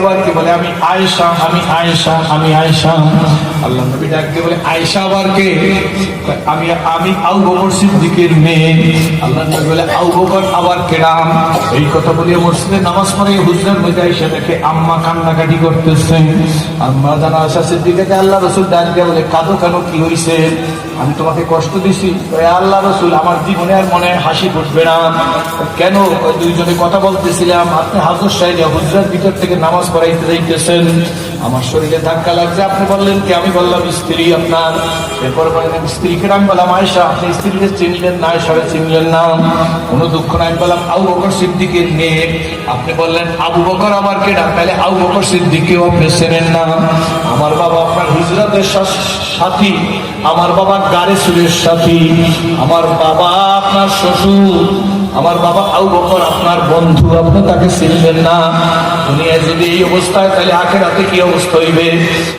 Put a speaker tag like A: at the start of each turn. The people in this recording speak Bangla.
A: আবার কি বলে আমি আয়সা আমি আয়সা আমি আয়েশা। আল্লাহ নবী ডাকতে বলে, আয়েশা আবার কে? আমি আমি আউ বকর সিদ্দিকের মেয়ে। আল্লাহ নবী বলে আউ বকর আবার কেরাম এই কথা বলে মসজিদে নামাজ পড়ে হুজরার মধ্যে এসে দেখে আম্মা কান্নাকাটি করতেছেন আম্মা জানা আশা সিদ্দিকাকে আল্লাহ রসুল ডাক দিয়ে বলে, কাঁদো কেন? কি হয়েছে আমি তোমাকে কষ্ট দিছি। আল্লাহ রসুল, আমার জীবনে আর মনে হাসি ফুটবে না। কেন? দুইজনে কথা বলতেছিলাম, আপনি হাজর সাহেব, হুজরার ভিতর থেকে নামাজ পড়াইতে যাইতেছেন। আমার শরীরে ধাক্কা লাগছে, আপনি বললেন কি? আমি বললাম, স্ত্রী আপনার। এরপর বললেন, স্ত্রীকে আমি বললাম আয়সা আপনি স্ত্রীকে চিনলেন না আয়সারে চিনলেন না। কোনো দুঃখ নাই, আমি বললাম, আবু বকর সিদ্দিকের মেয়ে। আপনি বললেন, আবু বকর আবার কে তাহলে আবু বকর সিদ্দিকেও আপনি চেনেন না। আমার বাবা আপনার হিজরতের সাথী আমার বাবা গাড়ি সুরের সাথী। আমার বাবা আপনার শ্বশুর। আমার বাবা আউ বকর, আপনার বন্ধু, আপনি তাকে চিনবেন না। উনি যদি এই অবস্থায়, তাহলে আখেরাতে কি অবস্থা হইবে?